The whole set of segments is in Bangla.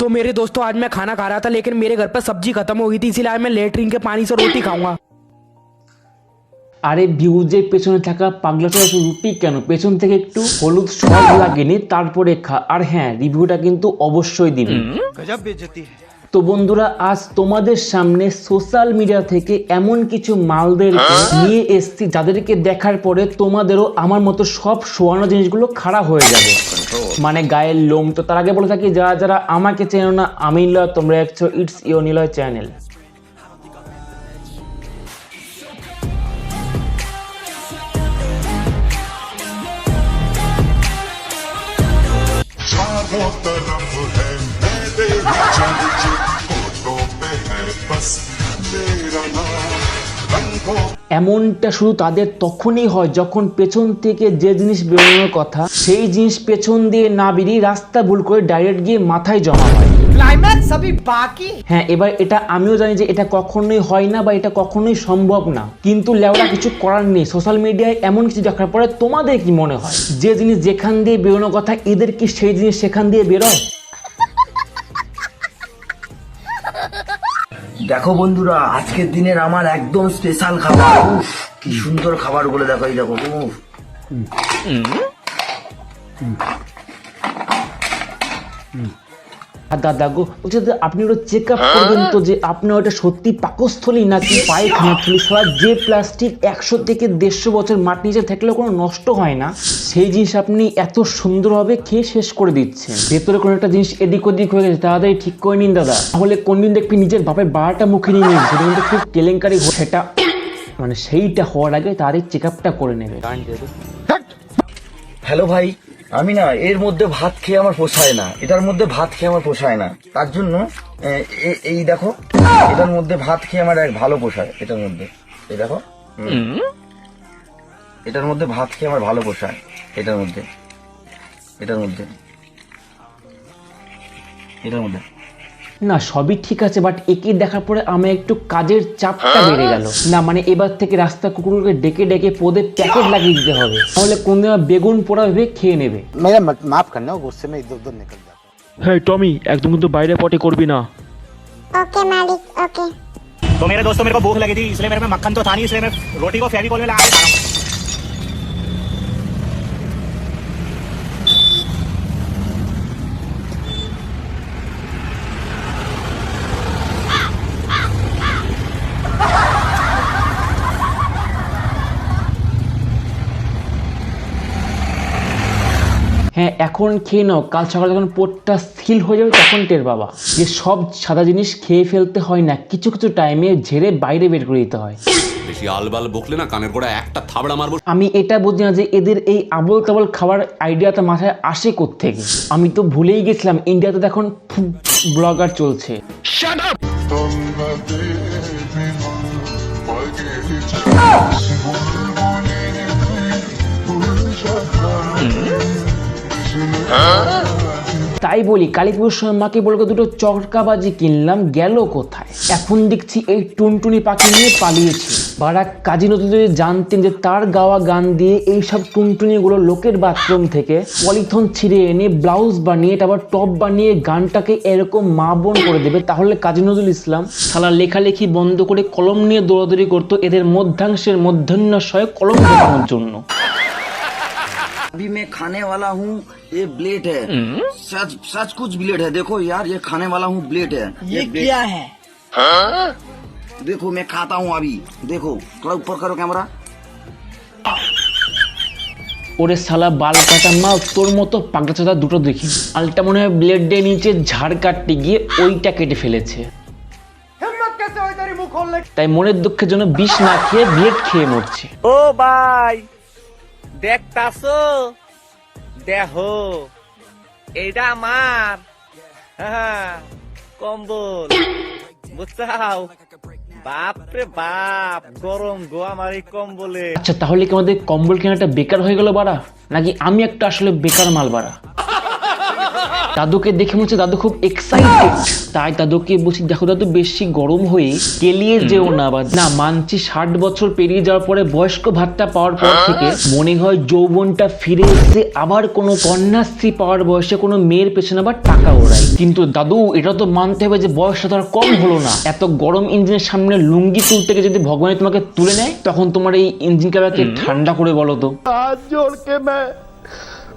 तो मेरे दोस्तों आज मैं खाना खा रहा था लेकिन मेरे घर पर सब्जी खत्म हो गई थी इसलिए आज मैं लेटरिन के पानी से रोटी खाऊंगा আরে ভিউজের পেছনে থাকা পাগলাটা রুটি কেন পেছন থেকে একটু হলুদ সব লাগেনি তারপরে খা আর হ্যাঁ রিভিউটা কিন্তু অবশ্যই দিবি তো বন্ধুরা আজ তোমাদের সামনে সোশ্যাল মিডিয়া থেকে এমন কিছু মালদের হ্যাঁ? নিয়ে এসছি যাদেরকে দেখার পরে তোমাদেরও আমার মতো সব শোয়ানো জিনিসগুলো খারাপ হয়ে যাবে। মানে গায়ের লোম তো তার আগে বলে থাকি যারা যারা আমাকে চেনো না আমি নিলয় তোমরা একছো ইটস ইও নিলয় চ্যানেল What the এমনটা শুধু তাদের তখনই হয় যখন পেছন থেকে যে জিনিস বেরোনোর কথা সেই জিনিস পেছন দিয়ে না বেরিয়ে রাস্তা ভুল করে ডাইরেক্ট গিয়ে মাথায় জমা হয়। হ্যাঁ এবার এটা আমিও জানি যে এটা কখনোই হয় না বা এটা কখনোই সম্ভব না। কিন্তু লেওরা কিছু করার নেই। সোশ্যাল মিডিয়ায় এমন কিছু দেখার পরে তোমাদের কি মনে হয়? যে জিনিস যেখান দিয়ে বেরোনোর কথা এদের কি সেই জিনিস সেখান দিয়ে বেরোয়? দেখো বন্ধুরা আজকের দিনের আমার একদম স্পেশাল খাবার। উফ, কি সুন্দর খাবারগুলো দেখো এই দেখো উফ। আর দাদা গো বলছে আপনি ওটা চেক আপ করবেন তো যে আপনার ওটা সত্যি পাকস্থলী নাকি পায়খানা থলি সারা যে প্লাস্টিক একশো থেকে দেড়শো বছর মাটির নিচে থাকলেও কোনো নষ্ট হয় না। সেই জিনিস আপনি এত সুন্দরভাবে খেয়ে শেষ করে দিচ্ছেন। ভেতরে কোনো একটা জিনিস এদিক ওদিক হয়ে গেছে। তাড়াতাড়ি ঠিক করে নিন দাদা। তাহলে কোনদিন দেখবি নিজের বাপের বারোটা মুখে নিয়ে নিন সেটা কিন্তু খুব কেলেঙ্কারি হয়ে- সেটা মানে সেইটা হওয়ার আগে তারই চেক আপটা করে নেবে। হ্যালো ভাই। আমি না, এর মধ্যে ভাত খেয়ে আমার পোষায় না। এটার মধ্যে ভাত খেয়ে আমার পোষায় না। তার জন্য এই দেখো, এটার মধ্যে ভাত খেয়ে আমার এক ভালো পোষায়, এটার মধ্যে। এই দেখো। এটার মধ্যে ভাত খেয়ে আমার ভালো পোষায়, এটার মধ্যে। এটার মধ্যে। এটার মধ্যে। না সবই ঠিক আছে বাট একে দেখার পরে আমার একটু কাজের চাপটা বেড়ে গেল না মানে এবার থেকে রাস্তা কুকুরকে ডেকে ডেকে পদে প্যাকেট লাগিয়ে দিতে হবে তাহলে কোন দিন বেগুন পোড়া ভেবে খেয়ে নেবে मेरा मत- माफ करना गुस्से में इधर उधर निकल जाता हूं। হ্যাঁ টমি একদম কিন্তু বাইরে পটে করবি না ओके मालिक ओके तो मेरे दोस्तों मेरे को भूख लगी थी इसलिए मेरे में मक्खन तो था नहीं इसलिए मैं रोटी को फेविकॉल में लगा के खा रहा हूँ হ্যাঁ এখন খেয়ে নাও। কাল সকালে যখন পোটটা স্থির হয়ে যাবে তখন টের বাবা যে সব সাদা জিনিস খেয়ে ফেলতে হয় না। কিছু কিছু টাইমে ঝেড়ে বাইরে বের করে দিতে হয়। বেশি আলবাল বকলে না কানের গোড়া একটা থাবড়া মারবো। আমি এটা বুঝি না যে এদের এই আবল তাবল খাবার আইডিয়াটা মাথায় আসে থেকে আমি তো ভুলেই গেছিলাম। ইন্ডিয়াতে তো এখন ব্লগার চলছে। তাই বলি কালী সময় মাকে বলকে দুটো চরকাবাজি কিনলাম, গেল কোথায়? এখন দেখছি এই টুনটুনি পাখি নিয়ে পালিয়েছে। বারা কাজী নজরুল জানতেন যে তার গাওয়া গান দিয়ে এইসব টুনটুনিগুলো লোকের বাথরুম থেকে পলিথন ছিঁড়ে এনে ব্লাউজ বানিয়ে, তারপর টপ বানিয়ে গানটাকে এরকম মা বোন করে দেবে, তাহলে কাজী নজরুল ইসলাম সালা লেখালেখি বন্ধ করে কলম নিয়ে দৌড়াদৌড়ি করতো, এদের মধ্যাংশের মধ্যাহ্নশয় কলম দেখানোর জন্য अभी मैं खाने वाला हूँ ये ब्लेड है सच सच कुछ ब्लेड है देखो यार ये खाने वाला हूँ ब्लेड है ये क्या है देखो मैं खाता हूँ अभी देखो थोड़ा ऊपर करो कैमरा ওরে সালা বাল কাটা মা তোর মতো পাগলা চাদা দুটো দেখি আলটা মনে হয় ব্লেড দিয়ে নিচে ঝাড় কাটতে গিয়ে ওইটা কেটে ফেলেছে তাই মনের দুঃখের জন্য বিষ না খেয়ে ব্লেড খেয়ে মরছে ও ভাই দেখতাছো? দেহ এইটা আমার। কম্বল। বুঝছাও? বাপরে বাপ, গরম গো আমার এই কম্বলে। আচ্ছা তাহলে কি আমাদের কম্বল কেনাটা বেকার হয়ে গেল বাড়া? নাকি আমি একটা আসলে বেকার মাল বাড়া? দাদুকে দেখে মনে হচ্ছে দাদু খুব এক্সাইটেড তাই দাদুকে বলছি দেখো দাদু বেশি গরম হয়ে কেলিয়ে যেও না বা না মানছি ষাট বছর পেরিয়ে যাওয়ার পরে বয়স্ক ভাতটা পাওয়ার পর থেকে মনে হয় যৌবনটা ফিরে এসে আবার কোনো কন্যাশ্রী পাওয়ার বয়সে কোনো মেয়ের পেছনে আবার টাকা ওড়াই কিন্তু দাদু এটা তো মানতে হবে যে বয়সটা তো আর কম হলো না। এত গরম ইঞ্জিনের সামনে লুঙ্গি তুলতে গিয়ে যদি ভগবান তোমাকে তুলে নেয় তখন তোমার এই ইঞ্জিনকে আবার ঠান্ডা করে বলো তো।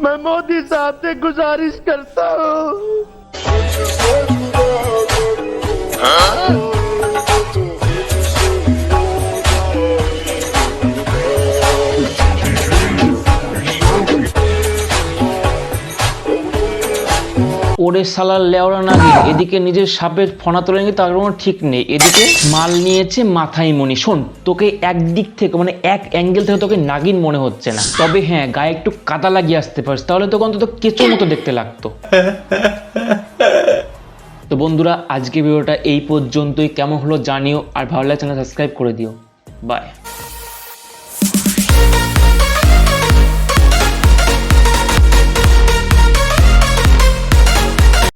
मैं मोदी साहब से गुजारिश करता हूँ। ওরে সালার লেওড়া নাগি এদিকে নিজের সাপের ফনা তোলে নিয়ে তার কোনো ঠিক নেই। এদিকে মাল নিয়েছে মাথায় মনি শোন, তোকে একদিক থেকে মানে এক অ্যাঙ্গেল থেকে তোকে নাগিন মনে হচ্ছে না। তবে হ্যাঁ গায়ে একটু কাদা লাগিয়ে আসতে পারিস। তাহলে তোকে অন্তত কেঁচো মতো দেখতে লাগতো। তো বন্ধুরা আজকে ভিডিওটা এই পর্যন্তই। কেমন হলো জানিও, আর ভালো লাগছে না সাবস্ক্রাইব করে দিও। বাই।